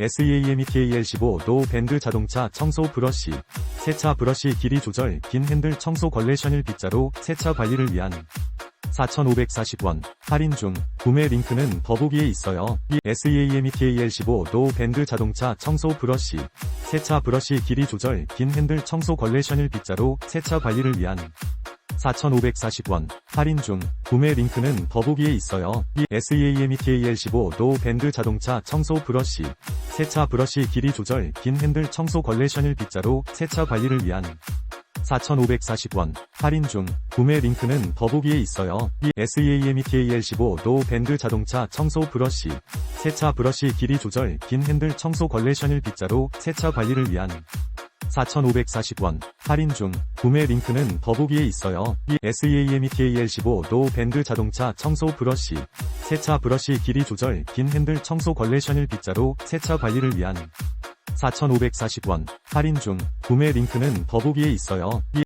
SEAMETAL15 노 밴드 자동차 청소 브러쉬. 세차 브러쉬 길이 조절 긴 핸들 청소 걸레 셔닐 빗자루 세차 관리를 위한 4,540원. 할인 중. 구매 링크는 더보기에 있어요. 이 SEAMETAL15 노 밴드 자동차 청소 브러쉬. 세차 브러쉬 길이 조절 긴 핸들 청소 걸레 셔닐 빗자루 세차 관리를 위한 4,540원. 할인 중. 구매 링크는 더보기에 있어요. 이 SEAMETAL15 노 밴드 자동차 청소 브러쉬 세차 브러쉬 길이 조절 긴 핸들 청소 걸레 셔닐 빗자루 세차 관리를 위한 4,540원 할인 중 구매 링크는 더보기에 있어요. 이 SEAMETAL15 노 밴드 자동차 청소 브러쉬 세차 브러쉬 길이 조절 긴 핸들 청소 걸레 셔닐 빗자루 세차 관리를 위한 4,540원 할인 중 구매 링크는 더보기에 있어요. 이 SEAMETAL15 노 밴드 자동차 청소 브러쉬 세차 브러쉬 길이 조절 긴 핸들 청소 걸레 셔닐 빗자루 세차 관리를 위한 4,540원 할인 중 구매 링크는 더보기에 있어요. 이